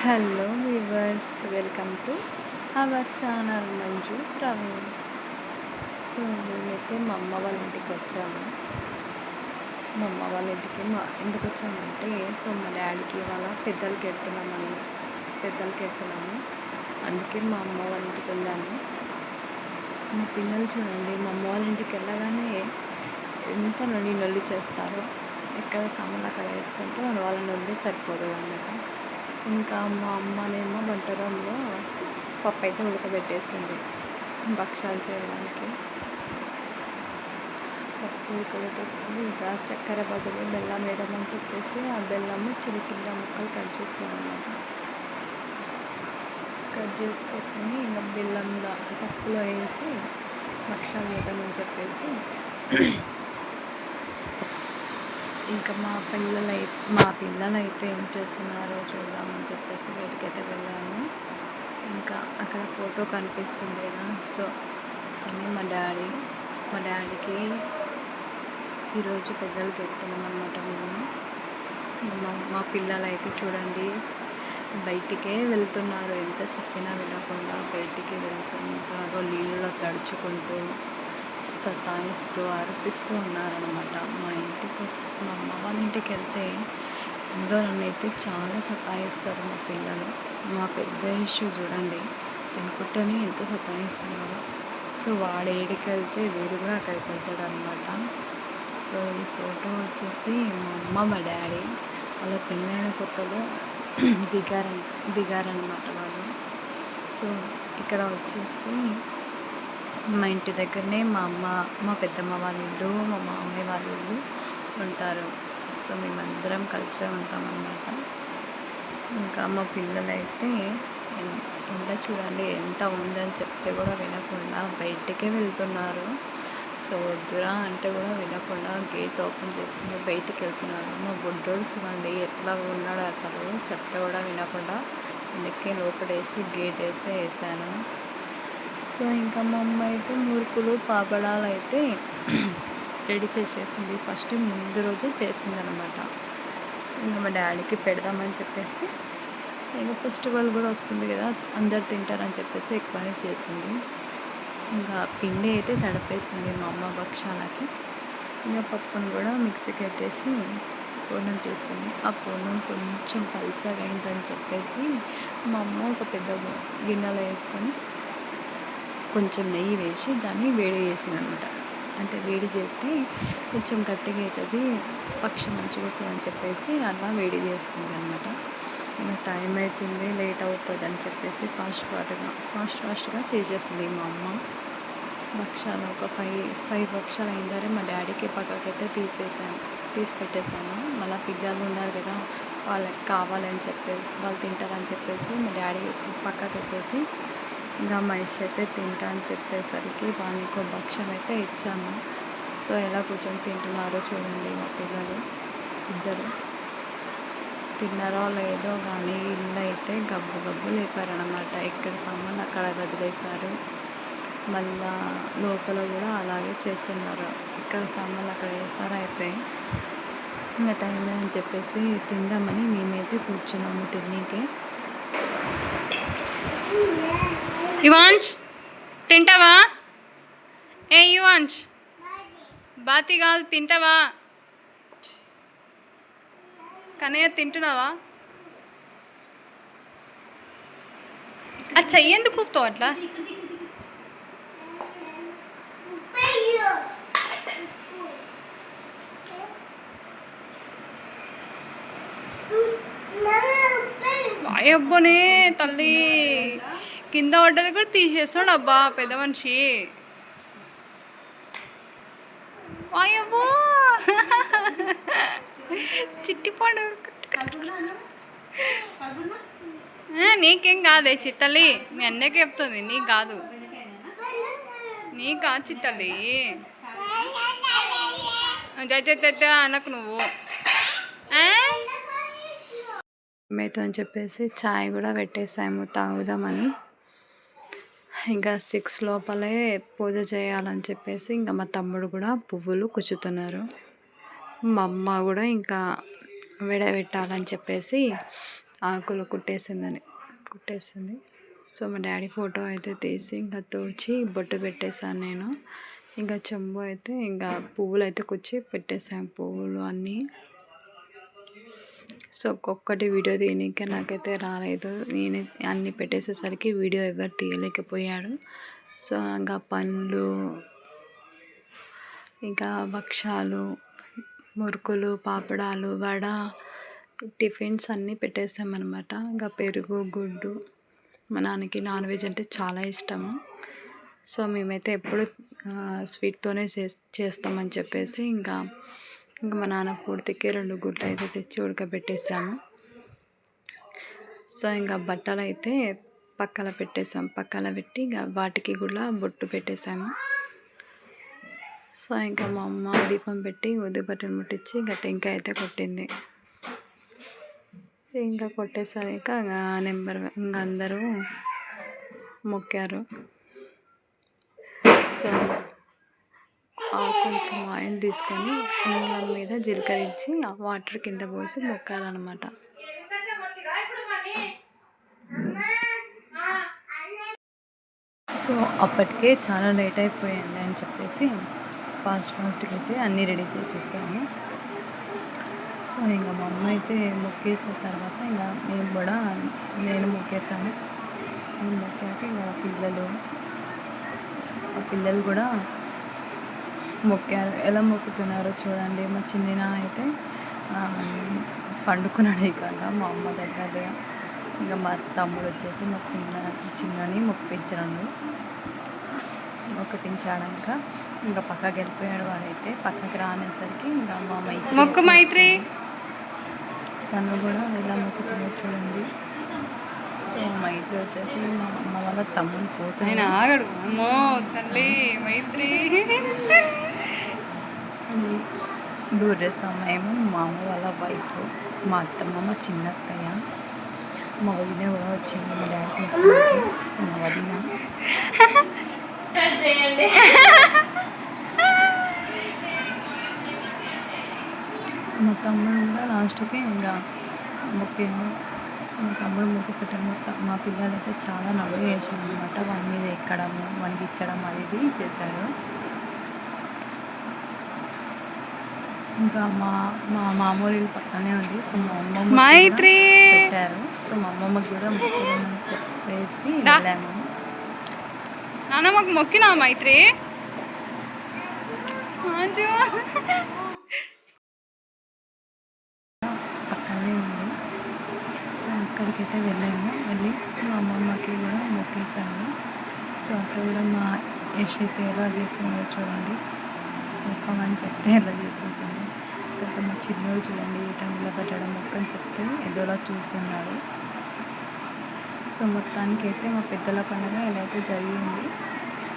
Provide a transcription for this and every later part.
Hello viewers welcome to our channel Manju Praveen so నేనైతే మా అమ్మ వాళ్ళ ఇంటికి వచ్చాము మా అమ్మ వాళ్ళ ఇంటికి మా ఎందుకు వచ్చామంటే సో మా డాడీకి ఇవాళ పెద్దలకి వెళ్తున్నామని పెద్దలకి వెళ్తున్నాము అందుకే మా అమ్మ వాళ్ళ ఇంటికి వెళ్ళాము మా పిల్లలు చూడండి మా అమ్మ వాళ్ళ ఇంటికి వెళ్ళగానే ఎంత నొల్లి నొల్లి చేస్తారో ఎక్కడ సామాన్లు అక్కడ వేసుకుంటే మన వాళ్ళ నొల్లి సరిపోతుంది అన్నమాట. ఇంకా మా అమ్మనేమో వంట రూమ్లో పప్పు అయితే ఉడకబెట్టేసింది భక్షాలు చేయడానికి. పప్పు ఉడకబెట్టేసింది. ఇంకా చక్కెర బదులు బెల్లం వేద్దామని చెప్పేసి ఆ బెల్లము చిన్న చిన్న ముక్కలు కట్ చేస్తున్నాం అన్నమాట కట్ చేసుకొని ఇంకా బెల్లంలో పప్పులో వేసి భక్షాలు వేద్దామని చెప్పేసి ఇంకా మా పిల్లలు మా పిల్లలు అయితే ఏం చేస్తున్నారో చూద్దామని చెప్పేసి బయటికైతే వెళ్ళాను. ఇంకా అక్కడ ఫోటో కనిపించింది కదా సో కానీ మా డాడీ మా డాడీకి ఈరోజు పెద్దలు పెడుతున్నాం అనమాట మేము. మా మా పిల్లలు అయితే చూడండి బయటికే వెళ్తున్నారు. ఎంత చెప్పినా వినకుండా బయటికి వెళ్తుంటారో నీళ్ళలో తడుచుకుంటూ సతాయిస్తూ అర్పిస్తూ ఉన్నారనమాట మా ఇంటికి వాళ్ళ ఇంటికి వెళ్తే అందరూ నన్ను అయితే చాలా సతాయిస్తారు మా పిల్లలు. మా పెద్ద ఇష్యూ చూడండి తినుకుంటేనే ఎంత సతాయిస్తున్నాడు. సో వాడు ఏడికి వెళ్తే వీడు కూడా అక్కడికి వెళ్తాడు అనమాట సో ఈ ఫోటో వచ్చేసి మా అమ్మ మా డాడీ వాళ్ళ పెళ్ళైన కొత్తలో దిగారు దిగారనమాట వాళ్ళు. సో ఇక్కడ వచ్చేసి మా ఇంటి దగ్గరనే మా అమ్మ మా పెద్దమ్మ వాళ్ళ ఇల్లు మా మామయ్య వాళ్ళ ఇల్లు ఉంటారు. సో మేమందరం కలిసే ఉంటాం అన్నమాట ఇంకా మా పిల్లలైతే ఎంత చూడండి ఎంత ఉందని చెప్తే కూడా వినకుండా బయటికే వెళ్తున్నారు. సో వద్దురా అంటే కూడా వినకుండా గేట్ ఓపెన్ చేసుకుని బయటికి వెళ్తున్నాడు మా బుడ్డోడు చూడండి ఎట్లా ఉన్నాడు అసలు చెప్తే కూడా వినకుండా అందుకే లోపడేసి గేట్ అయితే వేసాను. సో ఇంకా మా అమ్మ అయితే మురుకులు పాపడాలు అయితే రెడీ చేసేసింది. ఫస్ట్ ముందు రోజే చేసింది అనమాట ఇంకా మా డాడీకి పెడదామని చెప్పేసి ఇంకా ఫెస్టివల్ కూడా వస్తుంది కదా అందరు తింటారని చెప్పేసి ఎక్కువనే చేసింది. ఇంకా పిండి అయితే తడిపేసింది మా అమ్మ భక్షాలకి. ఇంకా పప్పును కూడా మిక్సీకి పెట్టేసి పూర్ణం చేసింది. ఆ పూర్ణం కొంచెం పల్సగా అయిందని చెప్పేసి మా అమ్మ ఒక పెద్ద గిన్నెలో వేసుకొని కొంచెం నెయ్యి వేసి దాన్ని వేడి చేసింది అనమాట అంటే వేడి చేస్తే కొంచెం గట్టిగా అవుతుంది పక్షి మంచిగా వస్తుంది అని చెప్పేసి అలా వేడి చేస్తుంది అనమాట ఇంకా టైం అవుతుంది లేట్ అవుతుంది అని చెప్పేసి ఫాస్ట్ ఫాస్ట్గా ఫాస్ట్ ఫాస్ట్గా చేసేసింది మా అమ్మ. భక్షాలు ఒక ఫైవ్ ఫైవ్ భక్షాలు అయిందరే మా డాడీకి పక్కకైతే తీసేసాను తీసి పెట్టేశాను. మళ్ళీ పిల్లలు ఉన్నారు కదా వాళ్ళకి కావాలని చెప్పేసి వాళ్ళు తింటారని చెప్పేసి మా డాడీ పక్కకి పెట్టేసి ఇంకా మహేష్ అయితే తింటా అని చెప్పేసరికి వానికి భక్ష్యం అయితే ఇచ్చాము. సో ఎలా కూర్చొని తింటున్నారో చూడండి మా పిల్లలు. ఇద్దరు. తిన్నారో లేదో కానీ ఇల్లు అయితే గబ్బు గబ్బు లేపారనమాట ఎక్కడ సామాన్లు అక్కడ వదిలేశారు. మళ్ళా లోపల కూడా అలాగే చేస్తున్నారు. ఇక్కడ సామాన్లు అక్కడ వేస్తారు అయితే ఇంకా టైం అని చెప్పేసి తిందామని మేమైతే కూర్చున్నాము తిన్నీకే. యువాంశ్ తింటావా? ఏ యువాంశ్ బాతి కాదు తింటావా? కనయ్య తింటున్నావా? చెయ్యి ఎందుకు కూపుతావు అట్లా? అబ్బనే తల్లి. కింద పడ్డది కూడా తీసేస్తాడు అబ్బా పెద్ద మనిషి. వాయబ్బో చిట్టిపాడు. నీకేం కాదే చిట్టలి? మీ అన్నకి చెప్తుంది నీకు కాదు. నీకు కాదు చిట్టలి జైతే అనకు నువ్వు. మేతో అని చెప్పేసి చాయ్ కూడా పెట్టేసాము తాగుదామని. ఇంకా సిక్స్ లోపలే పూజ చేయాలని చెప్పేసి ఇంకా మా తమ్ముడు కూడా పువ్వులు కుచ్చుతున్నారు. మా అమ్మ కూడా ఇంకా విడబెట్టాలని చెప్పేసి ఆకులు కుట్టేసిందని కుట్టేసింది. సో మా డాడీ ఫోటో అయితే తీసి ఇంకా తుడిచి బొట్టు పెట్టేశాను నేను. ఇంకా చెంబు అయితే ఇంకా పువ్వులు అయితే కుచ్చి పెట్టేసాను పువ్వులు అన్నీ. సో ఒక్కొక్కటి వీడియో తీయనికే నాకైతే రాలేదు. నేను అన్నీ పెట్టేసేసరికి వీడియో ఎవరు తీయలేకపోయాడు. సో ఇంకా పండ్లు ఇంకా భక్ష్యాలు మురుకులు పాపడాలు వడ టిఫిన్స్ అన్నీ పెట్టేసామన్నమాట ఇంకా పెరుగు గుడ్డు. మా నాన్నకి నాన్ వెజ్ అంటే చాలా ఇష్టము. సో మేమైతే ఎప్పుడు స్వీట్తోనే చేస్తామని చెప్పేసి ఇంకా ఇంకా మా నాన్న పూర్తికి రెండు గుడ్లు అయితే తెచ్చి ఉడకబెట్టేసాము. సో ఇంకా బట్టలు అయితే పక్కన పెట్టేసాం. పక్కన పెట్టి ఇంకా వాటికి కూడా బొట్టు పెట్టేసాము. సో ఇంకా మా అమ్మ దీపం పెట్టి ఉద్దిపట్టును ముట్టించి ఇంకా టెంకాయ అయితే కొట్టింది. ఇంకా కొట్టేసరికి నెంబర్ ఇంకా అందరూ మొక్కారు. సో కొంచెం ఆయిల్ తీసుకొని ఇంగ్లం మీద జీలకరించి వాటర్ కింద పోసి మొక్కాలన్నమాట. సో అప్పటికే చాలా లేట్ అయిపోయింది అని చెప్పేసి ఫాస్ట్ ఫాస్ట్గా అయితే అన్నీ రెడీ చేసేసాము. సో ఇంకా మా అమ్మ అయితే మొక్కేసిన తర్వాత ఇంకా నేను కూడా నేను మొక్కేసాను. నేను మొక్కాక ఇంకా పిల్లలు ఆ పిల్లలు కూడా మొక్కారు. ఎలా మొక్కుతున్నారో చూడండి. మా చిన్న అయితే ఆ, పండుకున్నాడు ఇక మా అమ్మ దగ్గర. ఇంకా మా తమ్ముడు వచ్చేసి మా చిన్న చిన్నని మొక్కిపించాడు మొక్కిపించాడాక ఇంకా పక్కకి వెళ్ళిపోయాడు వాడైతే. పక్కకి రానేసరికి ఇంకా మా మైత్రి మొక్కు మైత్రి. తను కూడా ఎలా మొక్కుతుందో చూడండి. సో మైత్రి వచ్చేసి మా అమ్మ వాళ్ళ తమ్ముని పోతుంది ఆగడు. అమ్మో తల్లి మైత్రి. డూరే సమయం మా అమ్మ వాళ్ళ వైఫ్ మా అత్తమ్మ మా చిన్న మా వదిన కూడా వచ్చింది మా డాడీ సో మా వదిన. సో మా తమ్ముడు కూడా లాస్ట్కి ఇంకా మొక్కిండు సో మా తమ్ముడు మొక్కు మొత్తం మా పిల్లలైతే చాలా నవ్వు చేసాను అనమాట వాడి మీద ఎక్కడము వానికి ఇచ్చడం అది ఇది చేశారు. ఇంకా మా మా మామూలు ఇల్లు పక్కనే ఉంది. సో మా అమ్మమ్మ మైత్రి! పెట్టారు. సో మా అమ్మమ్మకి కూడా చెప్పేసి దా. వెళ్ళాము. నాన్న మాకు మొక్కినా మైత్రి? పక్కనే ఉంది. సో అక్కడికైతే వెళ్ళాము. వెళ్ళి మా అమ్మమ్మకి కూడా మొక్కేసాము. సో అక్కడ కూడా మా యశ్ అయితే ఎలా చేస్తున్నారో చూడండి. మొక్కమని చెప్తే ఎలా చేస్తుంటుంది. తర్వాత మా చిన్నోడు చూడండి ఇట్లా పెట్టడం మొక్కని చెప్తే ఏదోలా చూస్తున్నాడు. సో మొత్తానికి అయితే మా పెద్దల పండుగ ఇలా అయితే జరిగింది.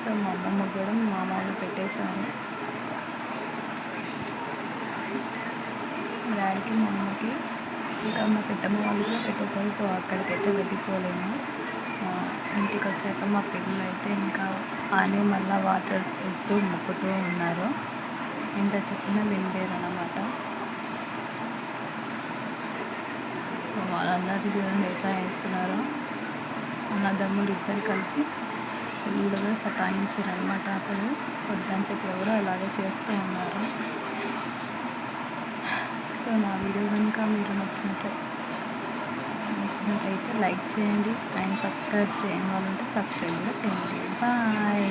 సో మా అమ్మమ్మ కూడా మా మామూలు వాళ్ళు మా డాడీకి మా అమ్మకి ఇంకా మా పెద్దమ్మ వాళ్ళు కూడా పెట్టేశారు. సో అక్కడికైతే వెళ్ళిపోలేము. ఆ, ఇంటికి వచ్చాక మా పిల్లలు అయితే ఇంకా ఆనే మళ్ళీ వాటర్ పోస్తూ మొక్కుతూ ఉన్నారు. ఎంత చెప్పినా వినలేరు అన్నమాట సో వాళ్ళందరూ చూడండి ఎట్లా వేస్తున్నారు అన్నదమ్ములు ఇద్దరు కలిసి ఫుల్గా సతాయించారు అనమాట అప్పుడు. వద్దని చెప్పి కూడా అలాగే చేస్తూ ఉన్నారు. సో నా వీడియో కనుక మీరు నచ్చినట్టు నచ్చినట్లయితే లైక్ చేయండి. అండ్ సబ్స్క్రైబ్ చేయని వాళ్ళంటే సబ్స్క్రైబ్ కూడా చేయండి. బాయ్!